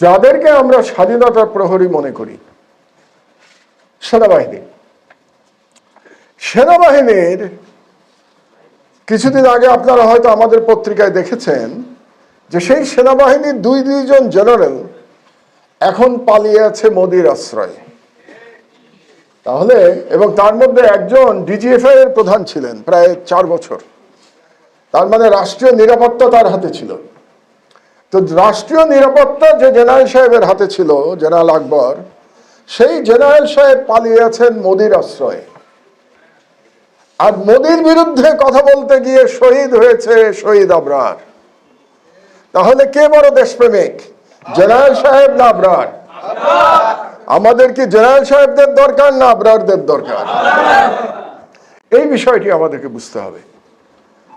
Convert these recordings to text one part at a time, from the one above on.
যাদেরকে আমরা স্বাধীনতার প্রহরী মনে করি, সেনাবাহিনী। সেনাবাহিনীর কিছুদিন আগে আপনারা হয়তো আমাদের পত্রিকায় দেখেছেন যে সেই সেনাবাহিনীর দুই দুইজন জেনারেল এখন পালিয়ে আছে মোদির আশ্রয়ে। তাহলে, এবং তার মধ্যে একজন ডিজিএফআই এর প্রধান ছিলেন, প্রায় চার বছর। তার মানে রাষ্ট্রীয় নিরাপত্তা তার হাতে ছিল। তো রাষ্ট্রীয় নিরাপত্তা যে জেনারেল সাহেবের হাতে ছিল, জেনারেল আকবর, সেই জেনারেল সাহেব পালিয়ে আছেন মোদির আশ্রয়ে। আর মোদির বিরুদ্ধে কথা বলতে গিয়ে শহীদ হয়েছে শহীদ আবরার। তাহলে কে বড় দেশপ্রেমিক? জেনারেল সাহেব না আবরার? আমাদের কি জেনারেল সাহেবদের দরকার না আবরারদের দরকার? এই বিষয়টি আমাদেরকে বুঝতে হবে।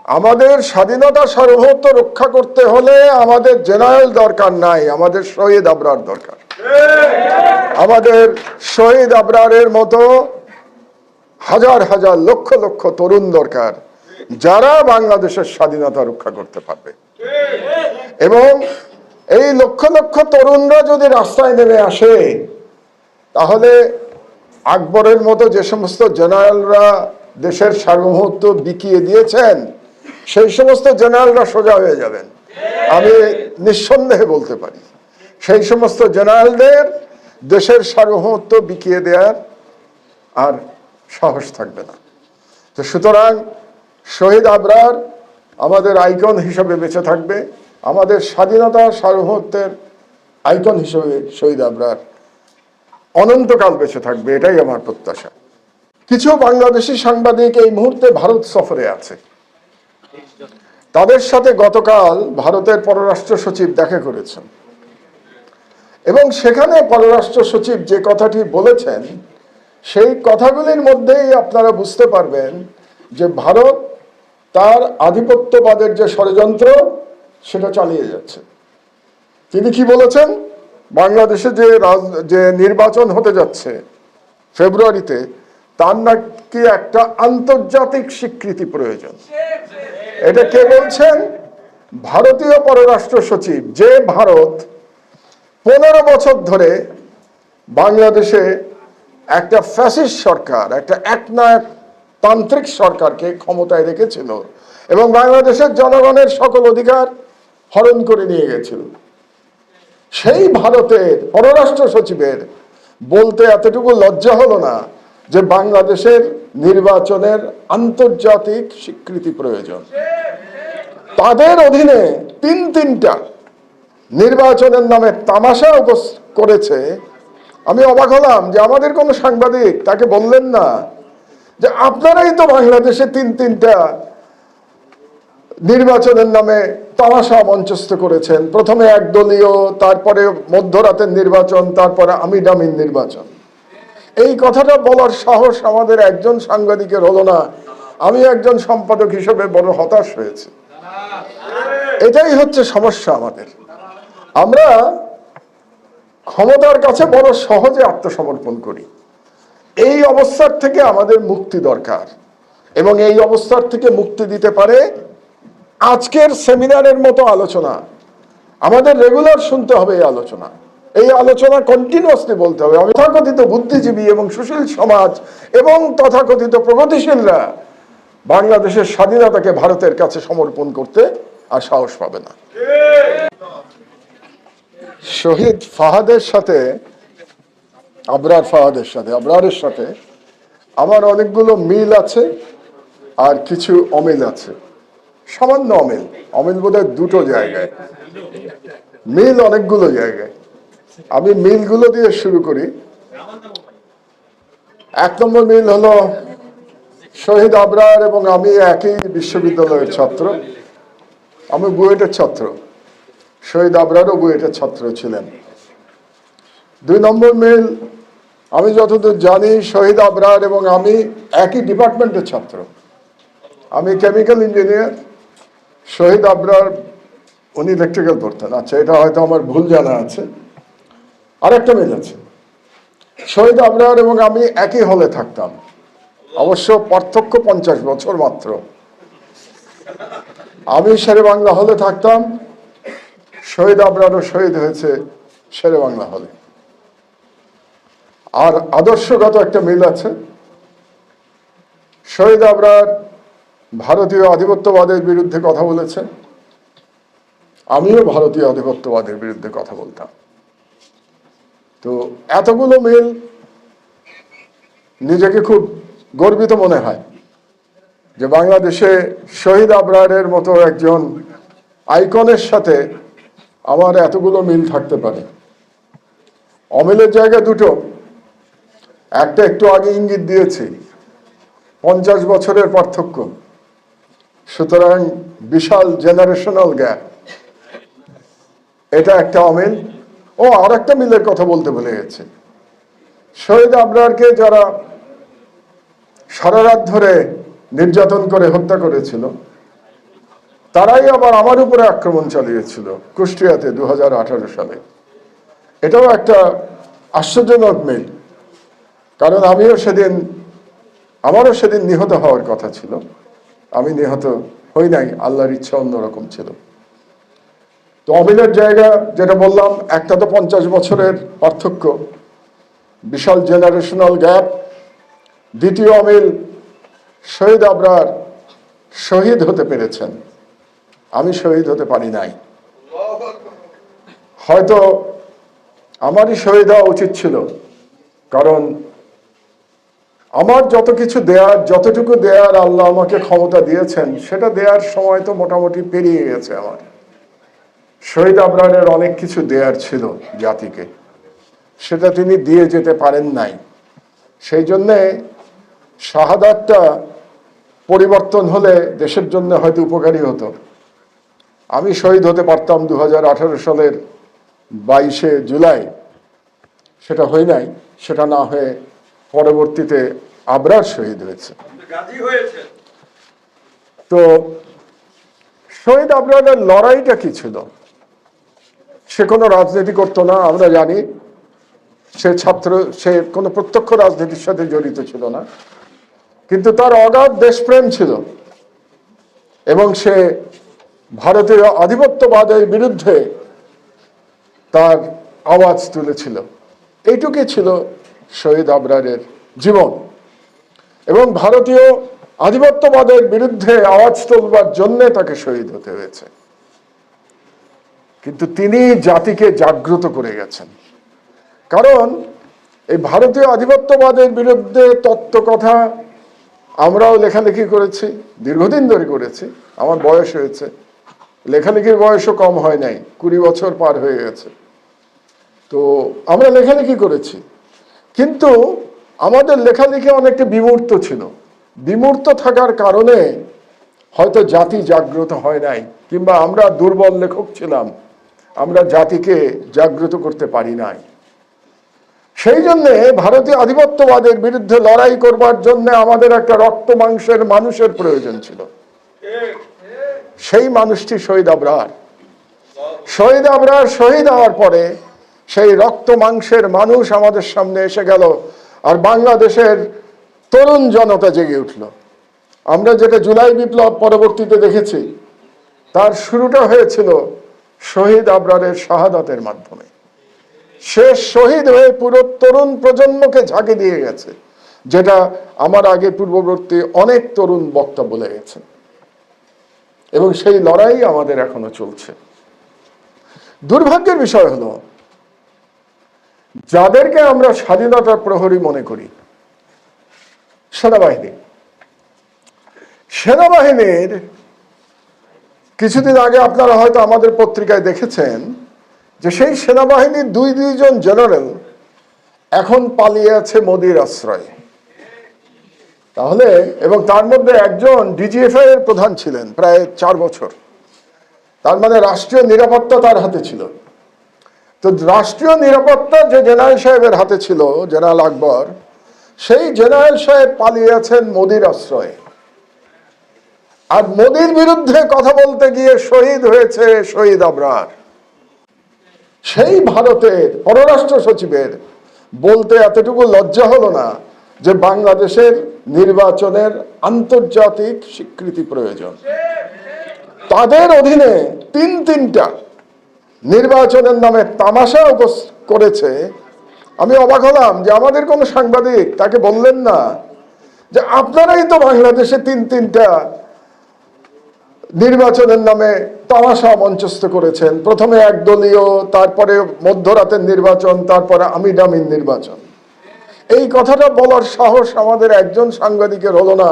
আমাদের স্বাধীনতা সার্বভৌমত্ব রক্ষা করতে হলে আমাদের জেনারেল দরকার নাই, আমাদের শহীদ আবরার দরকার। আমাদের শহীদ আবরারের মতো হাজার হাজার লক্ষ লক্ষ তরুণ দরকার, যারা বাংলাদেশের স্বাধীনতা রক্ষা করতে পারবে। এবং এই লক্ষ লক্ষ তরুণরা যদি রাস্তায় নেমে আসে, তাহলে আকবরের মতো যে সমস্ত জেনারেলরা দেশের সার্বভৌমত্ব বিকিয়ে দিয়েছেন সেই সমস্ত জেনারেলরা সোজা হয়ে যাবেন। আমি নিঃসন্দেহে বলতে পারি, সেই সমস্ত জেনারেলদের দেশের সার্বভৌমত্ব বিকিয়ে দেওয়ার আর সাহস থাকবে না। তো সুতরাং শহীদ আবরার আমাদের আইকন হিসেবে বেঁচে থাকবে, আমাদের স্বাধীনতা সার্বভৌমত্বের আইকন হিসেবে শহীদ আবরার অনন্তকাল বেঁচে থাকবে, এটাই আমার প্রত্যাশা। কিছু বাংলাদেশি সাংবাদিক এই মুহূর্তে ভারত সফরে আছে। তাদের সাথে গতকাল ভারতের পররাষ্ট্র সচিব দেখা করেছেন। এবং সেখানে পররাষ্ট্র সচিব যে কথাটি বলেছেন, সেই কথাগুলির মধ্যেই আপনারা বুঝতে পারবেন যে ভারত তার আধিপত্যবাদের যে ষড়যন্ত্র, সেটা চালিয়ে যাচ্ছে। তিনি কি বলেছেন? বাংলাদেশে যে যে নির্বাচন হতে যাচ্ছে ফেব্রুয়ারিতে, তার নাকি একটা আন্তর্জাতিক স্বীকৃতি প্রয়োজন। এটা কে বলছেন? ভারতীয় পররাষ্ট্র সচিব, যে ভারত পনেরো বছর ধরে বাংলাদেশে একটা ফ্যাসিস্ট সরকার, একটা একনায়ক তান্ত্রিক সরকারকে ক্ষমতায় রেখেছিল এবং বাংলাদেশের জনগণের সকল অধিকার হরণ করে নিয়ে গেছিল। সেই ভারতের পররাষ্ট্র সচিবের বলতে এতটুকু লজ্জা হলো না যে বাংলাদেশের নির্বাচনের আন্তর্জাতিক স্বীকৃতি প্রয়োজন। তাদের অধীনে তিন তিনটা নির্বাচনের নামে তামাশা করেছে। আমি অবাক হলাম যে আমাদের কোনো সাংবাদিক তাকে বললেন না যে আপনারাই তো বাংলাদেশে তিন তিনটা নির্বাচনের নামে তামাশা মঞ্চস্থ করেছেন। প্রথমে একদলীয়, তারপরে মধ্যরাতের নির্বাচন, তারপরে আমিডামিন নির্বাচন। এই কথাটা বলার সাহস আমাদের একজন সাংবাদিকের হলো না। আমি একজন সম্পাদক হিসেবে বড় হতাশ হয়েছে। এটাই হচ্ছে সমস্যা আমাদের। আমরা ক্ষমতার কাছে বড় সহজে আত্মসমর্পণ করি। এই অবস্থার থেকে আমাদের মুক্তি দরকার এবং এই অবস্থার থেকে মুক্তি দিতে পারে আজকের সেমিনারের মতো আলোচনা। আমাদের রেগুলার শুনতে হবে এই আলোচনা। এই আলোচনা কন্টিনিউয়াসলি বলতে হবে। তথাকথিত বুদ্ধিজীবী এবং সুশীল সমাজ এবং তথাকথিত প্রগতিশীলরা বাংলাদেশের স্বাধীনতাকে ভারতের কাছে সমর্পণ করতে আর সাহস পাবে না। শহীদ ফাহাদের সাথে, আবরার ফাহাদের সাথে, আবরারের সাথে আমার অনেকগুলো মিল আছে আর কিছু অমিল আছে। সামান্য অমিল অমিল বোধহয় দুটো জায়গায়। মিল অনেকগুলো জায়গায়। আমি মিলগুলো দিয়ে শুরু করি। এক নম্বর মিল হলো শহীদ আবরার এবং আমি একই বিশ্ববিদ্যালয়ের ছাত্র। আমি বুয়েটের ছাত্র। শহীদ আবরারও বুয়েটের ছাত্র ছিলেন। দুই নম্বর মিল, আমি যতদূর জানি, শহীদ আবরার এবং আমি একই ডিপার্টমেন্টের ছাত্র। আমি কেমিক্যাল ইঞ্জিনিয়ার। শহীদ আবরার, উনি ইলেকট্রিক্যাল পড়তেন। আচ্ছা এটা হয়তো আমার ভুল জানা আছে। আরেকটা মিল আছে শহীদ আবরার এবং আমি একই হলে থাকতাম। অবশ্য পার্থক্য পঞ্চাশ বছর মাত্র। আমি শেরে বাংলা হলে থাকতাম। শহীদ আবরারও শহীদ হয়েছে শেরে বাংলা হলে আর আদর্শগত একটা মিল আছে। শহীদ আবরার ভারতীয় আধিপত্যবাদের বিরুদ্ধে কথা বলেছে। আমিও ভারতীয় আধিপত্যবাদের বিরুদ্ধে কথা বলতাম। তো এতগুলো মিল নিজেকে খুব গর্বিত মনে হয় যে বাংলাদেশে শহীদ আবরারের মতো একজন আইকনের সাথে আমার এতগুলো মিল থাকতে পারে। অমিলের জায়গা দুটো। একটা একটু আগে ইঙ্গিত দিয়েছি, পঞ্চাশ বছরের পার্থক্য। সুতরাং বিশাল জেনারেশনাল গ্যাপ এটা একটা অমিল। ও আর একটা মিলের কথা বলতে ভুলে গেছে। শহীদ আবরারকে যারা সারা রাত ধরে নির্যাতন করে হত্যা করেছিল, তারাই আবার আমার উপরে আক্রমণ চালিয়েছিল কুষ্টিয়াতে দু হাজার আঠারো সালে। এটাও একটা আশ্চর্যজনক মিল, কারণ আমিও সেদিন, আমারও সেদিন নিহত হওয়ার কথা ছিল। আমি নিহত হই নাই, আল্লাহর ইচ্ছা অন্যরকম ছিল। তো অমিলের জায়গা যেটা বললাম, একটা তো পঞ্চাশ বছরের পার্থক্য। বিশাল জেনারেশনাল গ্যাপ দ্বিতীয় অমিল শহীদ আবরার শহীদ হতে পেরেছেন। আমি শহীদ হতে পারি নাই। হয়তো আমারই শহীদ হওয়া উচিত ছিল। কারণ আমার যত কিছু দেয়ার, যতটুকু দেয়ার আল্লাহ আমাকে ক্ষমতা দিয়েছেন, সেটা দেয়ার সময় তো মোটামুটি পেরিয়ে গেছে আমার। শহীদ আবরারের অনেক কিছু দেয়ার ছিল জাতিকে। সেটা তিনি দিয়ে যেতে পারেন নাই। সেই জন্যে শাহাদাতটা পরিবর্তন হলে দেশের জন্য হয়তো উপকারী হতো। আমি শহীদ হতে পারতাম দু হাজার আঠারো সালের বাইশে জুলাই। সেটা হয় নাই সেটা না হয়ে পরবর্তীতে আবরার শহীদ হয়েছে। হয়েছে। তো শহীদ আবরারের লড়াইটা কি ছিল? সে কোনো রাজনীতি করতো না, আমরা জানি। সে ছাত্র, সে কোনো প্রত্যক্ষ রাজনীতির সাথে জড়িত ছিল না। কিন্তু তার অগাধ দেশপ্রেম ছিল। এবং সে ভারতীয় আধিপত্যবাদের বিরুদ্ধে তার আওয়াজ তুলেছিল। এইটুকুই ছিল শহীদ আবরারের জীবন। এবং ভারতীয় আধিপত্যবাদের বিরুদ্ধে আওয়াজ তুলবার জন্যে তাকে শহীদ হতে হয়েছে। কিন্তু তিনি জাতিকে জাগ্রত করে গেছেন। কারণ এই ভারতীয় আধিপত্যবাদের বিরুদ্ধে তত্ত্ব কথা আমরাও লেখালেখি করেছি, দীর্ঘদিন ধরে করেছি, আমার বয়স হয়েছে। লেখালেখির বয়সও কম হয় নাই, কুড়ি বছর পার হয়ে গেছে। তো আমরা লেখালেখি করেছি। কিন্তু আমাদের লেখালেখি অনেকটা বিমূর্ত ছিল। বিমূর্ত থাকার কারণে হয়তো জাতি জাগ্রত হয় নাই, কিংবা আমরা দুর্বল লেখক ছিলাম। আমরা জাতিকে জাগ্রত করতে পারি নাই। সেই জন্য ভারতীয় আধিপত্যবাদের বিরুদ্ধে লড়াই করবার জন্য আমাদের একটা রক্ত মাংসের মানুষের প্রয়োজন ছিল। সেই মানুষটি শহীদ আবরার। শহীদ আবরার শহীদ হওয়ার পরে সেই রক্ত মাংসের মানুষ আমাদের সামনে এসে গেল আর বাংলাদেশের তরুণ জনতা জেগে উঠল। আমরা যেটা জুলাই বিপ্লব পরবর্তীতে দেখেছি, তার শুরুটা হয়েছিল শহীদ আবরারের শাহাদাতের মাধ্যমে। সে শহীদ হয়ে পুরো তরুণ প্রজন্মকে ঝাঁকে দিয়ে গেছে, যেটা আমার আগে পূর্ববর্তী অনেক তরুণ বক্তা বলে গেছেন এবং সেই লড়াই আমাদের এখনও চলছে। দুর্ভাগ্যের বিষয় হলো, যাদেরকে আমরা স্বাধীনতার প্রহরী মনে করি, সেনাবাহিনী। সেনাবাহিনীর কিছুদিন আগে আপনারা হয়তো আমাদের পত্রিকায় দেখেছেন যে সেই সেনাবাহিনীর দুই দুইজন জেনারেল এখন পালিয়ে আছে মোদির আশ্রয়ে। তাহলে, এবং তার মধ্যে একজন ডিজিএফআই এর প্রধান ছিলেন প্রায় চার বছর। তার মানে রাষ্ট্রীয় নিরাপত্তা তার হাতে ছিল। তো রাষ্ট্রীয় নিরাপত্তা যে জেনারেল সাহেবের হাতে ছিল, জেনারেল আকবর, সেই জেনারেল সাহেব পালিয়ে আছেন মোদির আশ্রয়ে। আর মোদির বিরুদ্ধে কথা বলতে গিয়ে শহীদ হয়েছে শহীদ আবরার। সেই ভারতের পররাষ্ট্র সচিবের বলতে এতটুকু লজ্জা হলো না যে বাংলাদেশের নির্বাচনের আন্তর্জাতিক স্বীকৃতি প্রয়োজন। তাদের অধীনে তিন তিনটা নির্বাচনের নামে তামাশা করেছে। আমি অবাক হলাম যে আমাদের কোনো সাংবাদিক তাকে বললেন না যে আপনারাই তো বাংলাদেশে তিন তিনটা নির্বাচনের নামে তামাশা মঞ্চস্থ করেছেন। প্রথমে একদলীয় তারপরে মধ্যরাতের নির্বাচন, তারপরে আমিডামিন নির্বাচন। এই কথাটা বলার সাহস আমাদের একজন সাংবাদিকের হলো না।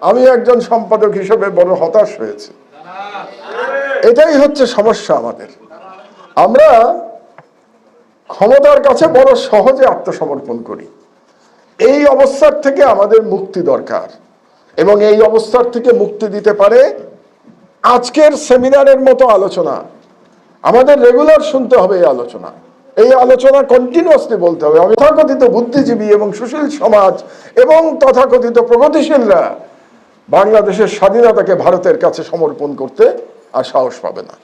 আমি একজন সম্পাদক হিসেবে বড় হতাশ হয়েছি। এটাই হচ্ছে সমস্যা আমাদের। আমরা ক্ষমতার কাছে বড় সহজে আত্মসমর্পণ করি। এই অবস্থার থেকে আমাদের মুক্তি দরকার। এবং এই অবস্থার থেকে মুক্তি দিতে পারে আজকের সেমিনারের মতো আলোচনা। আমাদের রেগুলার শুনতে হবে এই আলোচনা। এই আলোচনা কন্টিনিউয়াসলি বলতে হবে। তথাকথিত বুদ্ধিজীবী এবং সুশীল সমাজ এবং তথাকথিত প্রগতিশীলরা বাংলাদেশের স্বাধীনতাকে ভারতের কাছে সমর্পণ করতে আর সাহস পাবে না।